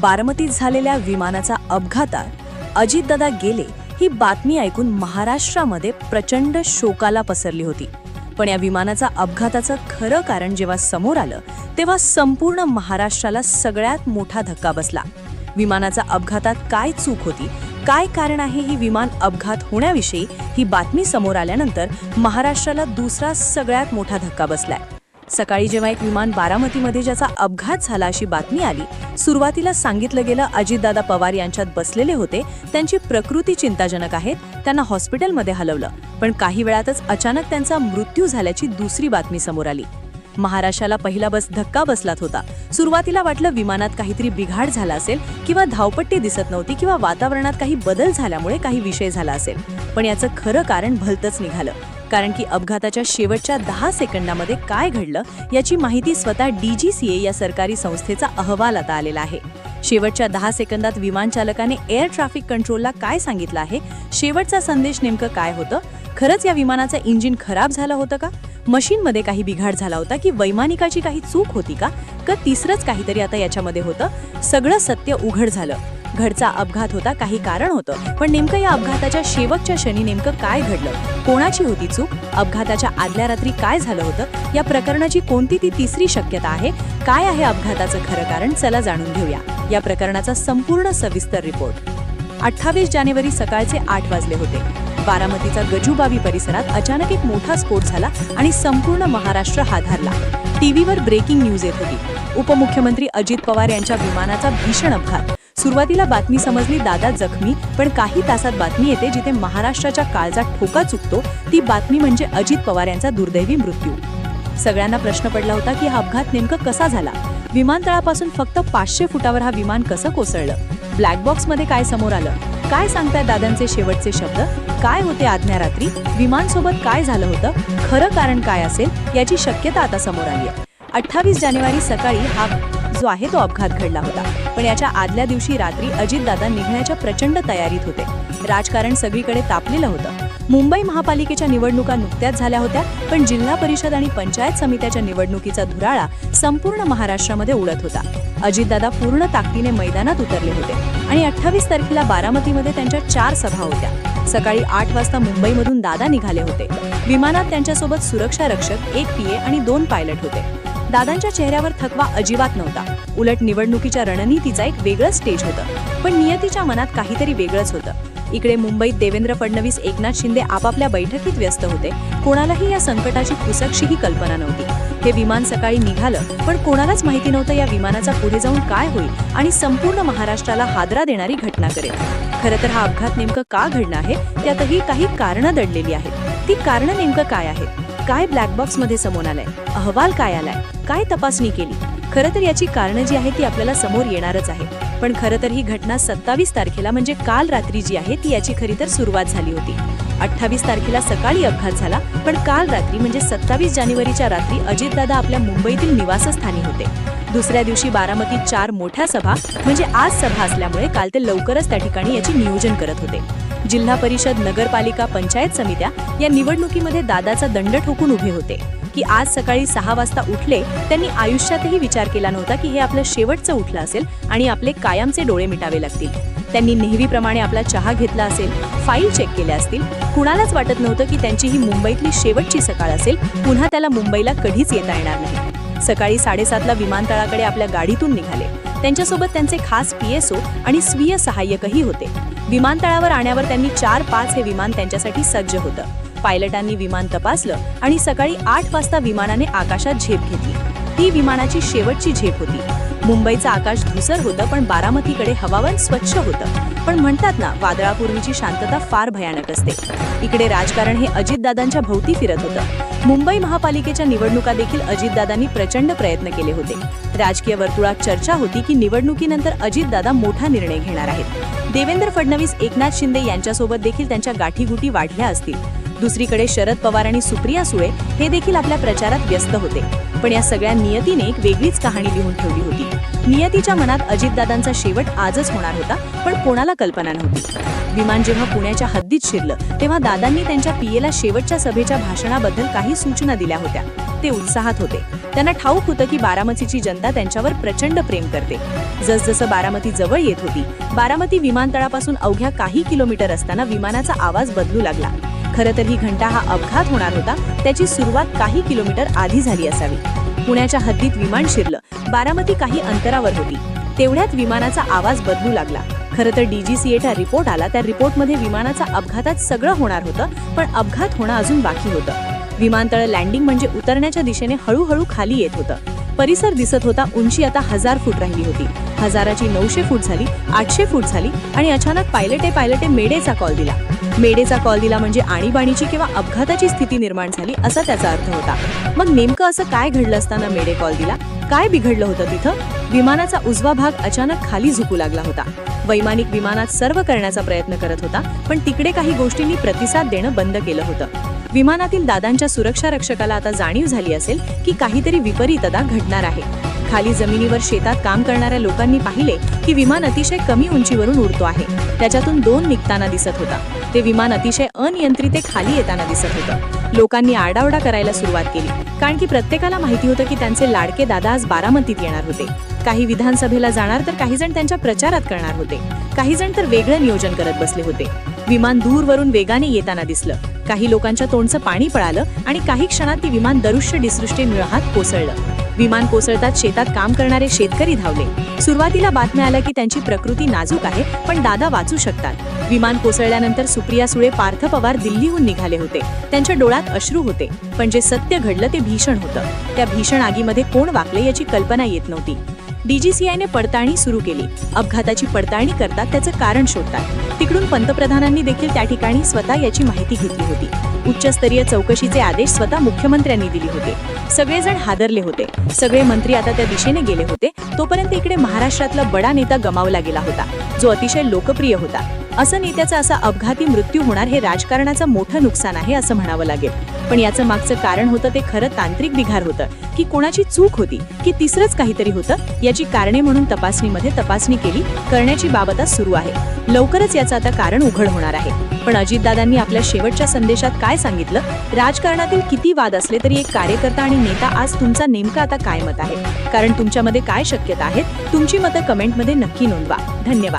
बारामतीत झालेल्या विमानाचा अपघातात अजितदादा गेले ही बातमी ऐकून महाराष्ट्रामध्ये प्रचंड शोकाला पसरली होती. पण या विमानाचा अपघाताचं खरं कारण जेव्हा समोर आलं तेव्हा संपूर्ण महाराष्ट्राला सगळ्यात मोठा धक्का बसला. विमानाचा अपघातात काय चूक होती काय कारण आहे ही विमान अपघात होण्याविषयी ही बातमी समोर आल्यानंतर महाराष्ट्राला दुसरा सगळ्यात मोठा धक्का बसलाय. सकाळी जेव्हा एक विमान बारामतीमध्ये ज्याचा अपघात झाला अशी बातमी आली सुरुवातीला सांगितलं गेलं अजितदादा पवार यांच्यात बसलेले होते त्यांची प्रकृती चिंताजनक आहे त्यांना हॉस्पिटलमध्ये हलवलं. पण काही वेळातच अचानक त्यांचा मृत्यू झाल्याची दुसरी बातमी समोर आली. महाराष्ट्राला पहिला बस धक्का बसलात होता. सुरुवातीला वाटलं विमानात काहीतरी बिघाड झाला असेल किंवा धावपट्टी दिसत नव्हती किंवा वातावरणात काही बदल झाल्यामुळे काही विषय झाला असेल. पण याचं खरं कारण भलतंच निघालं. कारण की अपघाताच्या शेवटच्या दहा सेकंदामध्ये काय घडलं याची माहिती स्वतः डीजीसीए या सरकारी संस्थेचा अहवाल आता आलेला आहे. शेवटच्या दहा सेकंदात विमान चालकाने एअर ट्रॅफिक कंट्रोलला काय सांगितलं आहे? शेवटचा संदेश नेमकं काय होतं? खरंच या विमानाचं इंजिन खराब झालं होतं का? मशीनमध्ये काही बिघाड झाला होता की वैमानिकाची काही चूक होती का? का तिसरंच काहीतरी आता याच्यामध्ये होतं? सगळं सत्य उघड झालं. घडचा अपघात होता काही कारण होतं. पण नेमकं या अपघाताच्या शेवटच्या क्षणी नेमकं काय घडलं? कोणाची होती चूक? अपघाताच्या आदल्या रात्री काय झालं होतं? या प्रकरणाची कोणती ती तिसरी शक्यता आहे? काय आहे अपघाताचं खरं कारण? चला जाणून घेऊया. या प्रकरणाचा संपूर्ण सविस्तर रिपोर्ट. अठ्ठावीस जानेवारी सकाळचे आठ वाजले होते. बारामतीचा गजूबावी परिसरात अचानक एक मोठा स्फोट झाला आणि संपूर्ण महाराष्ट्र हाधारला. टीव्हीवर ब्रेकिंग न्यूज येत होती. उपमुख्यमंत्री अजित पवार यांच्या विमानाचा भीषण अपघात. सुरुवातीला बातमी समजली दादा जखमी पण काही तासात बातमी येते जिथे महाराष्ट्राच्या काळजात ठोका चुकतो. ती बातमी म्हणजे अजित पवार यांचा दुर्दैवी मृत्यू. सगळ्यांना प्रश्न पडला होता की हा अपघात नेमकं कसा झाला? विमानतळापासून फक्त पाचशे फुटावर हा विमान कसं कोसळलं? ब्लॅक बॉक्समध्ये काय समोर आलं? काय सांगताय दादांचे शेवटचे शब्द? काय होते आज्ञा रात्री? विमानसोबत काय झालं होतं? खरं कारण काय असेल? याची शक्यता आता समोर आली आहे अठ्ठावीस जानेवारी सकाळी हा जो आहे तो अपघात घडला होता. पण याच्या आदल्या दिवशी रात्री अजितदादा निघण्याच्या प्रचंड तयारीत होते. राजकारण सगळीकडे तापलेलं होतं. मुंबई महापालिकेच्या निवडणुका नुकत्याच झाल्या होत्या पण जिल्हा परिषद आणि पंचायत समित्याच्या निवडणुकीचा धुराळा संपूर्ण महाराष्ट्रामध्ये उडत होता. अजितदादा पूर्ण ताकदीने मैदानात उतरले होते आणि अठ्ठावीस तारखेला बारामतीमध्ये त्यांच्या चार सभा होत्या. सकाळी आठ वाजता मुंबईमधून दादा निघाले होते. विमानात त्यांच्यासोबत सुरक्षा रक्षक एक पीए आणि दोन पायलट होते. दादांच्या चेहऱ्यावर थकवा अजिबात नव्हता. उलट निवडणुकीच्या रणनीतीचा एक वेगळं स्टेज होतं. पण नियतीच्या मनात काहीतरी वेगळंच होतं. इकडे मुंबईत देवेंद्र फडणवीस एकनाथ शिंदे आपापल्या बैठकीत व्यस्त होते. कोणालाही या संकटाची पुसकशीही कल्पना नव्हती. हे विमान सकाळी निघालं पण कोणालाच माहिती नव्हतं या विमानाचा पुढे जाऊन काय होईल आणि संपूर्ण महाराष्ट्राला हादरा देणारी घटना करेल. खरं तर हा अपघात नेमकं का घडणं आहे? त्यातही काही कारणं दडलेली आहेत. ती कारणं नेमकं काय आहेत? काय ब्लॅक बॉक्समध्ये समोर आलाय? अहवाल काय आलाय? काय तपासणी केली? खरं तर याची कारणं जी आहे ती आपल्याला समोर येणारच आहे पण खरं तर ही घटना सत्तावीस तारखेला म्हणजे काल रात्री जी आहे ती याची खरी तर सुरुवात झाली होती. अठ्ठावीस तारखेला सकाळी अपघात झाला पण काल रात्री म्हणजे सत्तावीस जानेवारीच्या रात्री अजितदादा आपल्या मुंबईतील निवासस्थानी होते. दुसऱ्या दिवशी बारामतीत चार मोठ्या सभा म्हणजे आज सभा असल्यामुळे काल ते लवकरच त्या ठिकाणी याची नियोजन करत होते. जिल्हा परिषद नगरपालिका पंचायत समित्या या निवडणुकीमध्ये दादाचा दंड ठोकून उभे होते. की आज सकाळी सहा वाजता उठले त्यांनी आयुष्यातही विचार केला नव्हता की हे आपलं शेवटचं उठलं असेल आणि आपले कायमचे डोळे मिटावे लागतील. त्यांनी नेहमीप्रमाणे आपला चहा घेतला असेल फाईल चेक केल्या असतील. कुणालाच वाटत नव्हतं की त्यांची ही मुंबईतली शेवटची सकाळ असेल. पुन्हा त्याला मुंबईला कधीच येता येणार नाही. सकाळी साडेसातला विमानतळाकडे आपल्या गाडीतून निघाले. त्यांच्यासोबत त्यांचे खास पीएसओ आणि स्वीय सहाय्यकही होते. विमानतळावर आण्यावर त्यांनी चार पाच हे विमान त्यांच्यासाठी सज्ज होतं. पायलटांनी विमान तपासलं आणि सकाळी आठ वाजता विमानाने आकाशात झेप घेतली. ही विमानाची शेवटची झेप होती. मुंबईचं आकाश धुसर होतं पण बारामतीकडे हवामान स्वच्छ होतं. पण म्हणतात ना वादळापूर्वीची शांतता फार भयानक असते. इकडे राजकारण हे अजितदादांच्या भोवती फिरत होतं. मुंबई महापालिकेच्या निवडणुका देखील अजितदादांनी प्रचंड प्रयत्न केले होते. राजकीय वर्तुळात चर्चा होती की निवडणुकीनंतर अजितदादा मोठा निर्णय घेणार आहेत. देवेंद्र फडणवीस एकनाथ शिंदे यांच्यासोबत देखील त्यांच्या गाठीगुटी वाढल्या असतील. दुसरीकडे शरद पवार आणि सुप्रिया सुळे हे देखील आपल्या प्रचारात व्यस्त होते. पण या सगळ्या नियतीने एक वेगळीच कहाणी लिहून ठेवली होती. नियतीच्या मनात अजितदादांचा शेवट आजच होणार होता पण कोणाला कल्पना नव्हती. विमान जेव्हा पुण्याच्या हद्दीत शिरलं तेव्हा दादांनी त्यांच्या पीएला शेवटच्या सभेच्या भाषणाबद्दल काही सूचना दिल्या होत्या. ते उत्साहात होते. त्यांना ठाऊक होतं की बारामतीची जनता त्यांच्यावर प्रचंड प्रेम करते. जसजसं बारामती जवळ येत होती बारामती विमानतळापासून अवघ्या काही किलोमीटर असताना विमानाचा आवाज बदलू लागला. खरं तर ही घंटा हा अपघात होणार होता. त्याची सुरुवात काही किलोमीटर आधी झाली असावी. पुण्याच्या हद्दीत विमान शिरलं. बारामती काही अंतरावर होती. तेवढ्यात विमानाचा आवाज बदलू लागला. खरं तर डीजीसीएचा रिपोर्ट आला. त्या रिपोर्टमध्ये विमानाचा अपघातात सगळं होणार होतं पण अपघात होणं अजून बाकी होतं. विमानतळ लँडिंग म्हणजे उतरण्याच्या दिशेने हळूहळू खाली येत होतं. परिसर दिसत होता उंची आता हजार फूट राहिली होती. हजाराची नऊशे फूट झाली आठशे फूट झाली आणि अचानक पायलटे पायलटे मेडेचा कॉल दिला. मेडेचा कॉल दिला म्हणजे आणीबाणीची किंवा अपघाताची स्थिती निर्माण झाली असा त्याचा अर्थ होता. मग नेमकं असं काय घडलं असताना मेडे कॉल दिला? काय बिघडलं होतं तिथं? विमानाचा उजवा भाग अचानक खाली झुकू लागला होता. वैमानिक विमानात सर्व करण्याचा प्रयत्न करत होता पण तिकडे काही गोष्टींनी प्रतिसाद देणं बंद केलं होतं. विमानातील दादांच्या सुरक्षा रक्षकाला आता जाणीव झाली असेल की काहीतरी विपरीतता घडणार आहे. खाली जमिनीवर शेतात काम करणाऱ्या लोकांनी पाहिले की विमान अतिशय कमी उंचीवरून उडतो आहे. त्याच्यातून दोन निघताना दिसत होता. ते विमान अतिशय अनियंत्रित खाली येताना दिसत होतं. लोकांनी आरडाओरडा करायला सुरुवात केली. कारण की प्रत्येकाला माहिती होतं की त्यांचे लाडके दादा आज बारामतीत येणार होते. काही विधानसभेला जाणार तर काही जण त्यांच्या प्रचारात करणार होते. काही जण तर वेगळं नियोजन करत बसले होते. विमान दूरवरून वेगाने येताना दिसलं. काही लोकांच्या तोंडचं पाणी पळालं आणि काही क्षणात ती विमान दरुष्य डिसृष्टे मिळहात कोसळलं. विमान कोसळतात शेतात काम करणारे शेतकरी धावले. सुरुवातीला बातम्या आल्या की त्यांची प्रकृती नाजूक आहे पण दादा वाचू शकतात. विमान कोसळल्यानंतर सुप्रिया सुळे पार्थ पवार दिल्लीहून निघाले होते. त्यांच्या डोळ्यात अश्रू होते पण जे सत्य घडलं ते भीषण होतं. त्या भीषण आगीमध्ये कोण वाकले याची कल्पना येत नव्हती. डीजीसीआयने पडताळणी सुरू केली. अपघाताची पडताळणी करतात त्याचं कारण शोधतात. तिकडून पंतप्रधानांनी देखील त्या ठिकाणी स्वतः याची माहिती घेतली होती. उच्चस्तरीय चौकशीचे आदेश स्वतः मुख्यमंत्र्यांनी दिले होते. सगळेजण हादरले होते. सगळे मंत्री आता त्या दिशेने गेले होते. तोपर्यंत इकडे महाराष्ट्रातला बडा नेता गमावला गेला होता. जो अतिशय लोकप्रिय होता. असं नेत्याचा असा अपघाती मृत्यू होणार हे राजकारणाचं मोठं नुकसान आहे असं म्हणावं लागेल. पण याचं मागचं कारण होतं ते खरं तांत्रिक बिघार होतं. की कोणाची चूक होती की तिसरंच काहीतरी होतं याची कारणे म्हणून तपासणीमध्ये तपासणी केली करण्याची बाबत आज सुरू आहे. लवकरच याचं आता कारण उघड होणार आहे. पण अजितदादांनी आपल्या शेवटच्या संदेशात काय सांगितलं? राजकारणातील किती वाद असले तरी एक कार्यकर्ता आणि नेता आज तुमचा नेमका आता काय मत आहे? कारण तुमच्यामध्ये काय शक्यता आहेत? तुमची मतं कमेंटमध्ये नक्की नोंदवा. धन्यवाद.